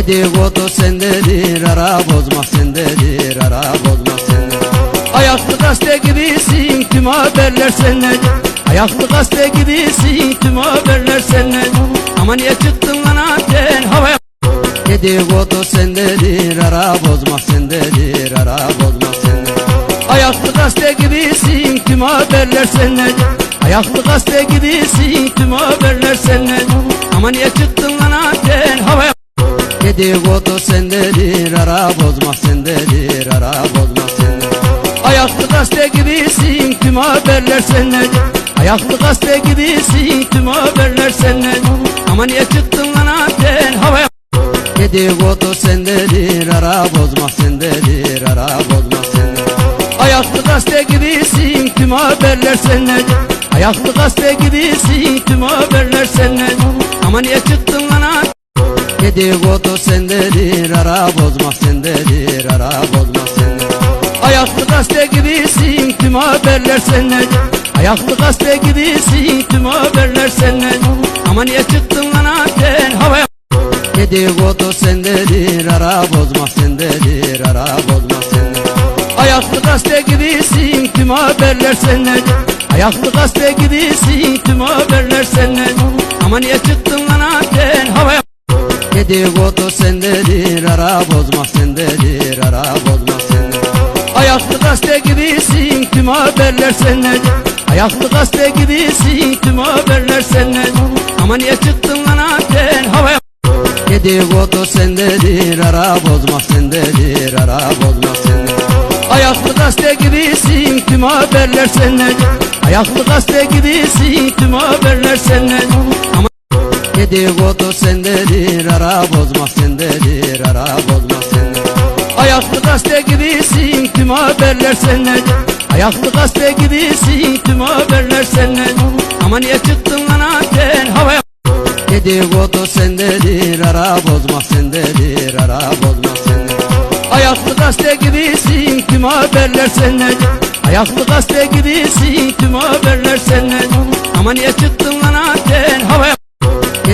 Dedikodu sendedir ara bozmak sendedir ara bozmak sendedir Ayaklı gazete gibisin tüm haberler senden Ayaklı gazete gibisin tüm haberler senden Ama niye çıktın lan anten havaya Dedikodu sendedir ara bozmak sendedir ara bozmak sendedir Ayaklı gazete gibisin tüm haberler senden Ayaklı gazete gibisin tüm haberler senden Ama niye çıktın lan havaya Dedikodu sendedir ara bozmak sendedir ara bozmak sendedir Ayaklı gazete gibisin tüm haberler senden Ayaklı gazete gibisin tüm haberler senden Ama niye çıktın lan anten havaya Dedikodu sendedir ara bozmak sendedir ara bozmak sendedir Ayaklı gazete gibisin tüm haberler senden Ayaklı gazete gibisin tüm haberler senden Ama niye çıktın lan anten Dedikodu sendedir ara bozmak sendedir ara bozmak sendedir. Ayaklı gazete gibisin tüm haberler senden Ayaklı gazete gibisin tüm haberler senden Ama niye çıktın lan anten havaya? Dedikodu sendedir ara bozmak sendedir ara bozmak sendedir. Ayaklı gazete gibisin tüm haberler senden Ayaklı gazete gibisin tüm haberler senden Ama niye çıktın lan havaya Dedikodu sendedir ara bozmak sendedir ara bozmak sendedir. Ayaklı gazete gibisin tüm haberler senden Ayaklı gazete gibisin tüm haberler senden Ama niye çıktın lan anten havaya Dedikodu sendedir ara bozmak sendedir ara bozmak sendedir. Ayaklı gazete gibisin tüm haberler senden Ayaklı gazete gibisin tüm haberler senden Ama Dedikodu sendedir ara bozmak sendedir ara bozmak sendedir Ayaklı gazete gibisin tüm haberler senden Ayaklı gazete gibisin tüm haberler senden Ama niye çıktın lan anten havaya? Dedikodu sendedir ara bozmak sendedir ara bozmak sendedir Ayaklı gazete gibisin tüm haberler senden Ayaklı gazete gibisin tüm haberler senden Ama niye çıktın lan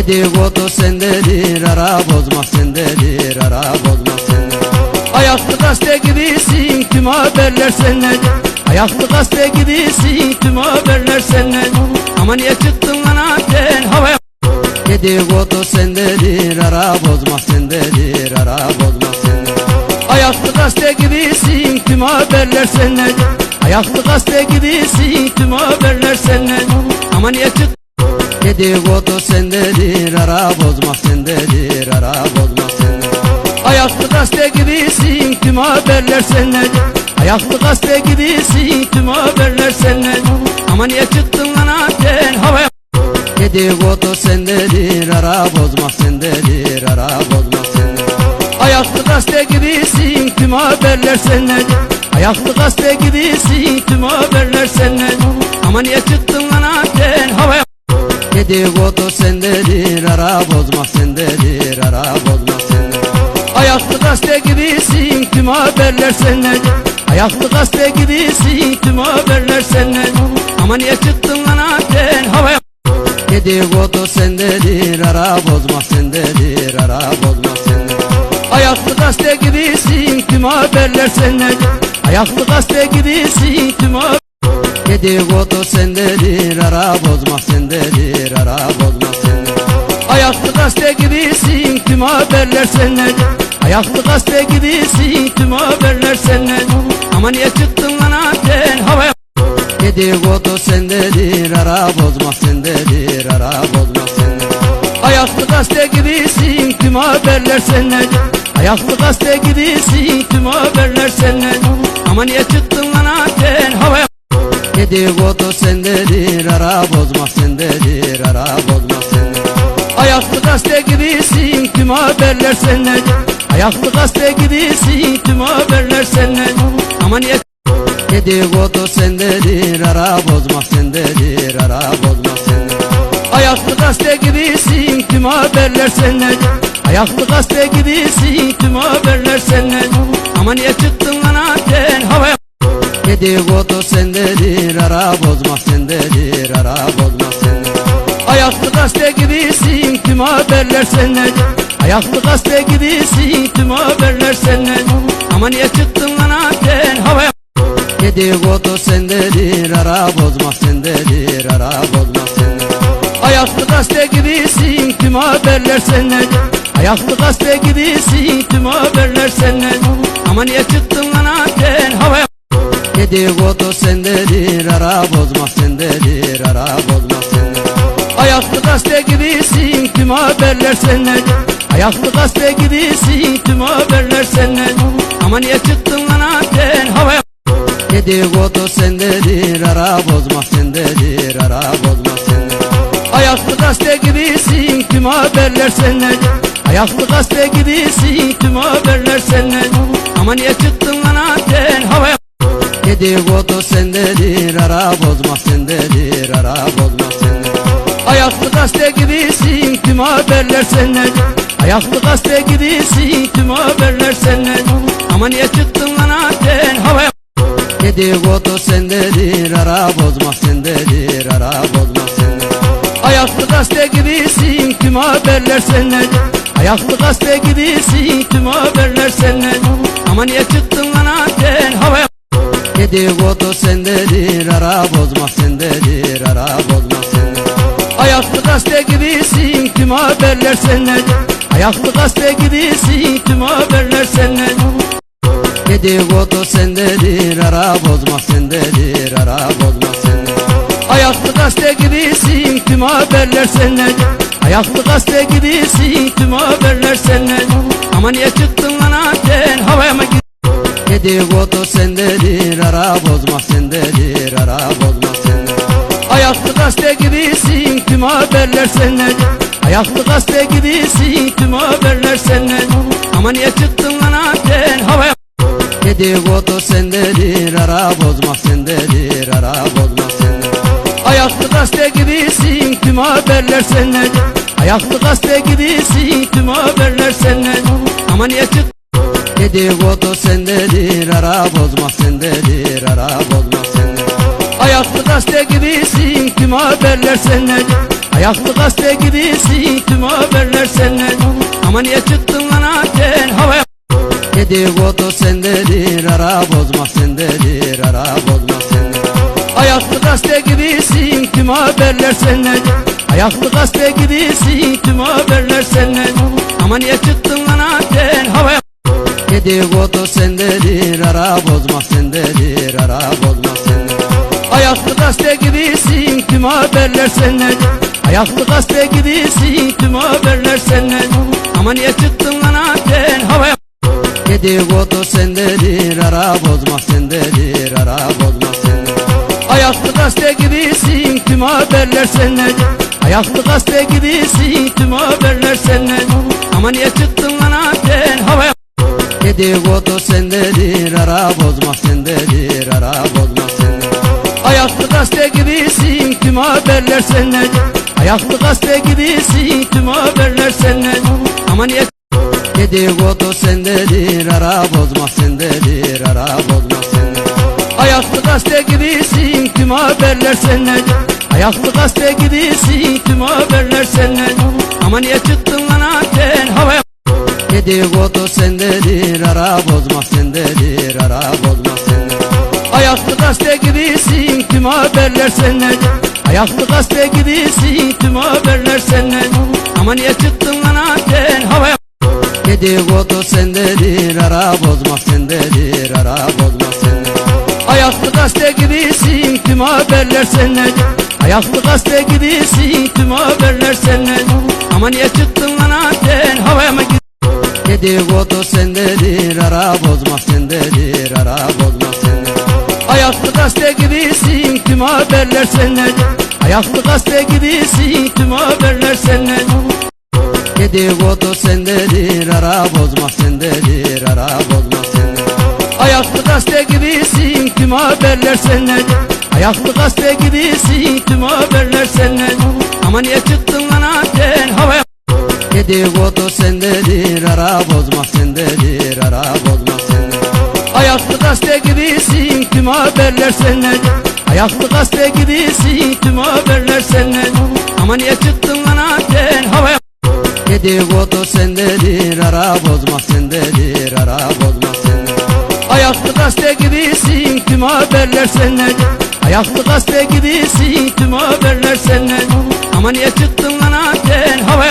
Dedikodu sendedir ara bozmak sendedir ara bozmak sendedir Ayaklı gazete gibisin tüm haberler senden Ayaklı gazete gibisin tüm haberler senden Ama niye çıktın lan anten havaya? Dedikodu sendedir ara bozmak sendedir ara bozmak sendedir Ayaklı gazete gibisin tüm haberler senden Ayaklı gazete gibisin tüm haberler senden Ama niye çıktın Dedikodu sendedir ara bozmak sendedir ara bozmak sendedir. Ayaklı gazete gibisin tüm haberler senden Ayaklı gazete gibisin tüm haberler senden Ama niye çıktın lan anten havaya? Dedikodu sendedir ara bozmak sendedir ara bozmak sendedir. Ayaklı gazete gibisin tüm haberler senden Ayaklı gazete gibisin tüm haberler senden Ama niye çıktın lan anten havaya Dedikodu sendedir ara bozmak sendedir ara bozmak sendedir Ayaklı gazete gibisin tüm haberler senden Ayaklı gazete gibisin tüm haberler senden Ama niye çıktın lan anten havaya Dedikodu sendedir ara bozmak sendedir ara bozmak sendedir Ayaklı gazete gibisin tüm haberler senden Ayaklı gazete gibisin tüm haberler Dedikodu sendedir ara bozmak sendedir ara bozmak sendedir Ayaklı gazete gibisin tüm haberler senden Ayaklı gazete gibisin tüm haberler senden Ama niye çıktın lan anten havaya Dedikodu sendedir ara bozmak sendedir ara bozmak sendedir Ayaklı gazete gibisin tüm haberler senden Ayaklı gazete gibisin tüm haberler senden Ama niye çıktın lan anten havaya Dedikodu sendedir ara bozmak sendedir ara bozmak sendedir. Ayaklı gazete gibisin tüm haberler senden Ayaklı gazete gibisin tüm haberler senden Ama niye Dedikodu sendedir ara bozmak sendedir ara bozmak sendedir Ayaklı gazete gibisin tüm haberler senden Ayaklı gazete gibisin tüm haberler senden Ama niye çıktın havaya Dedikodu sendedir ara bozmak sendedir ara bozmak sendedir. Ayaklı gazete gibisin tüm haberler senden Ayaklı gazete gibisin tüm haberler senden Ama niye çıktın lan anten havaya? Dedikodu sendedir ara bozmak sendedir ara bozmak sendedir Ayaklı gazete gibisin tüm haberler senden Ayaklı gazete gibisin tüm haberler senden Ama niye çıktın lan anten havaya Dedikodu sendedir ara bozmak sendedir ara bozmak sendedir. Ayaklı gazete gibisin tüm haberler senden Ayaklı gazete gibisin tüm haberler senden Ama niye çıktın lan anten havaya? Dedikodu sendedir ara bozmak sendedir ara bozmak sendedir. Ayaklı gazete gibisin tüm haberler senden Ayaklı gazete gibisin tüm haberler senden Ama niye çıktın lan anten havaya Dedikodu sendedir ara bozmak sendedir ara bozmak sendedir. Ayaklı gazete gibisin tüm haberler senden Ayaklı gazete gibisin tüm haberler senden Ama niye çıktın lan anten havaya? Dedikodu sendedir ara bozmak sendedir ara bozmak sendedir. Ayaklı gazete gibisin tüm haberler senden Ayaklı gazete gibisin tüm haberler senden Ama niye çıktın lan anten havaya Dedikodu sendedir ara bozmak sendedir ara bozmak sendedir. Ayaklı gazete gibisin tüm haberler senden? Ayaklı gazete gibisin tüm haberler senden? Dedikodu sendedir ara bozmak sendedir ara bozmak sendedir Ayaklı gazete gibisin tüm haberler senden? Ayaklı gazete gibisin tüm haberler senden? Ama niye çıktın lan Dedikodu sendedir ara bozmak sendedir ara bozmak sendedir. Ayaklı gazete gibisin tüm haberler senden Ayaklı gazete gibisin tüm haberler senden Ama niye çıktın lan anten havaya Dedikodu sendedir ara bozmak sendedir ara bozmak sendedir. Ayaklı gazete gibisin tüm haberler senden Ayaklı gazete gibisin tüm haberler senden Ama niye çıktın Dedikodu sendedir ara bozmak sendedir ara bozmak sendedir. Ayaklı gazete gibisin tüm haberler senden? Ayaklı gazete gibisin tüm haberler senden? Ama niye çıktın lan anten havaya? Dedikodu sendedir ara bozmak sendedir ara bozmak sendedir. Ayaklı gazete gibisin tüm haberler senden? Ayaklı gazete gibisin tüm haberler senden? Ama niye çıktın lan anten havaya Dedikodu sendedir ara bozmak sendedir ara bozmak sendedir. Ayaklı gazete gibisin tüm haberler senden Ayaklı gazete gibisin tüm haberler senden Ama niye çıktın lan anten havaya Dedikodu sendedir ara bozmak sendedir ara bozmak sendedir. Ayaklı gazete gibisin tüm haberler senden Ayaklı gazete gibisin tüm haberler senden Ama niye çıktın lan anten havaya Dedikodu sendedir ara bozmak sendedir ara bozmak sendedir. Ayaklı gazete gibisin tüm haberler senden Ayaklı gazete gibisin tüm haberler senden Ama niye Dedikodu sendedir ara bozmak sendedir ara bozmak sendedir. Ayaklı gazete gibisin tüm haberler senden Ayaklı gazete gibisin tüm haberler senden Ama niye çıktın lan Dedikodu sendedir ara bozmak sendedir ara bozmak sendedir. Ayaklı gazete gibisin tüm haberler senden Ayaklı gazete gibisin tüm haberler senden Ama niye çıktın lan anten havaya Dedikodu sendedir ara bozmak sendedir ara bozmak sendedir. Ayaklı gazete gibisin tüm haberler senden Ayaklı gazete gibisin tüm haberler senden Ama niye çıktın lan anten havaya mı git Dedikodu sendedir ara bozmak sendedir ara bozmak sendedir Ayaklı gazete gibisin tüm haberler senden Ayaklı gazete gibisin tüm haberler senden Dedikodu sendedir ara bozmak sendedir ara bozmak sendedir Ayaklı gazete gibisin tüm haberler senden Ayaklı gazete gibisin tüm haberler senden Ama niye çıktın lan Dedikodu sendedir ara bozmak sendedir ara bozmak sendedir. Ayaklı gazete gibisin tüm haberler senden Ayaklı gazete gibisin tüm haberler senden Ama niye çıktın lan anten havaya Dedikodu sendedir ara bozmak sendedir ara bozmak sendedir. Ayaklı gazete gibisin tüm haberler sendedir. Ayaklı gazete gibisin tüm haberler sendedir. Ama niye çıktın